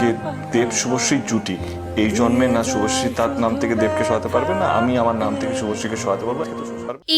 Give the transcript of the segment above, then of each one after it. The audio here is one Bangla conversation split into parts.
যে দেব শুভশ্রী জুটি। এই জন্মে না শুভশ্রী তার নাম থেকে দেবকে সরাতে পারবে না আমি আমার নাম থেকে শুভশ্রীকে সরাতে পারব।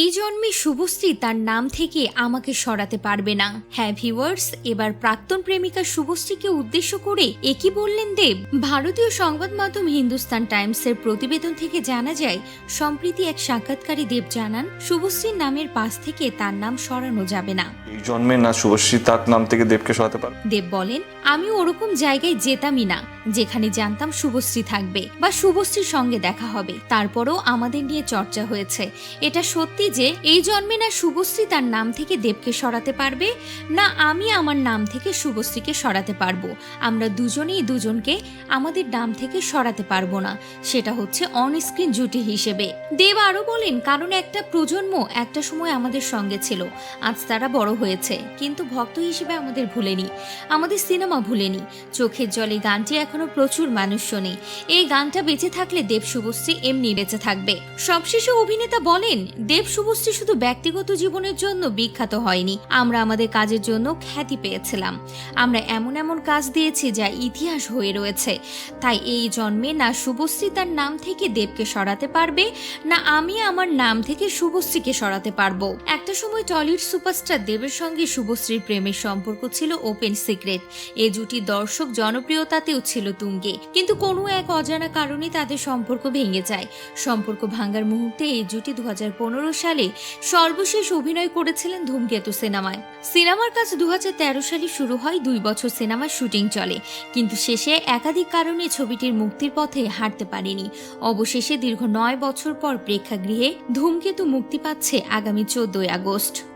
এই জন্মে শুভশ্রী তার নাম থেকে আমাকে সরাতে পারবে না। হ্যাঁ ভিউয়ার্স এবার প্রাক্তন প্রেমিকা শুভশ্রীকে উদ্দেশ্য করে একই বললেন দেব। ভারতীয় সংবাদ মাধ্যম হিন্দুস্তান টাইমসের প্রতিবেদন থেকে জানা যায় সম্প্রতি এক সাক্ষাৎকারী দেব জানান শুভশ্রীর নামের পাশ থেকে তার নাম সরানো যাবে না। এই জন্মে না শুভশ্রী তার নাম থেকে দেবকে সরাতে পারবে দেব বলেন আমি ওরকম জায়গায় যেতামই না যেখানে জানতাম শুভশ্রী থাকবে বা শুভশ্রীর সঙ্গে দেখা হবে। তারপরও আমাদের নিয়ে চর্চা হয়েছে। এটা সত্যি যে এই জন্মে না শুভশ্রী তার নাম থেকে দেবকে সরাতে পারবে, না আমি আমার নাম থেকে শুভশ্রীকে সরাতে পারব। আমরা দুজনেই দুজনকে আমাদের নাম থেকে সরাতে পারব না। সেটা হচ্ছে অনস্ক্রিন জুটি হিসেবে। দেব আরও বলেন, কারণ একটা প্রজন্ম একটা সময় আমাদের সঙ্গে ছিল। আজ তারা বড় হয়েছে, কিন্তু ভক্ত হিসেবে আমাদের ভুলেনি। আমাদের সিনেমা ভুলেনি। চোখের জলে গানটি এখনও প্রচুর মানুষ শোনে। এই গানটা বেঁচে থাকলে দেব শুভশ্রী এমনি বেঁচে থাকবে। সবশেষে অভিনেতা বলেন, দেব শুভশ্রী শুধু ব্যক্তিগত জীবনের জন্য বিখ্যাত হয়নি। আমরা আমাদের কাজের জন্য খ্যাতি পেয়েছিলাম। আমরা এমন এমন কাজ দিয়েছি যা ইতিহাস হয়ে রয়েছে। তাই এই জন্মে না শুভশ্রী তার নাম থেকে দেবকে সরাতে পারবে, না আমি আমার নাম থেকে শুভশ্রীকে সরাতে পারব। একটা সময় টলিউড সুপারস্টার দেবের সঙ্গে শুভশ্রীর প্রেমের সম্পর্ক ছিল ওপেন সিক্রেট। এ জুটি দর্শক জনপ্রিয়তাতেও ছিল তুঙ্গে। কিন্তু কোনো এক অজানা কারণে তাদের সম্পর্ক ভেঙে যায়। সম্পর্ক ভাঙার মুহূর্তে এই জুটি দুহাজার পনেরো সালে সর্বশেষ অভিনয় করেছিলেন ধূমকেতু সিনেমায়। সিনেমার কাজ দুহাজার তেরো সালে শুরু হয়, দুই বছর সিনেমার শুটিং চলে। কিন্তু শেষে একাধিক কারণে ছবিটির মুক্তির পথে হাঁটতে পারেনি। অবশেষে দীর্ঘ নয় বছর পর প্রেক্ষাগৃহে ধূমকেতু মুক্তি পাচ্ছে আগামী চোদ্দই আগস্ট।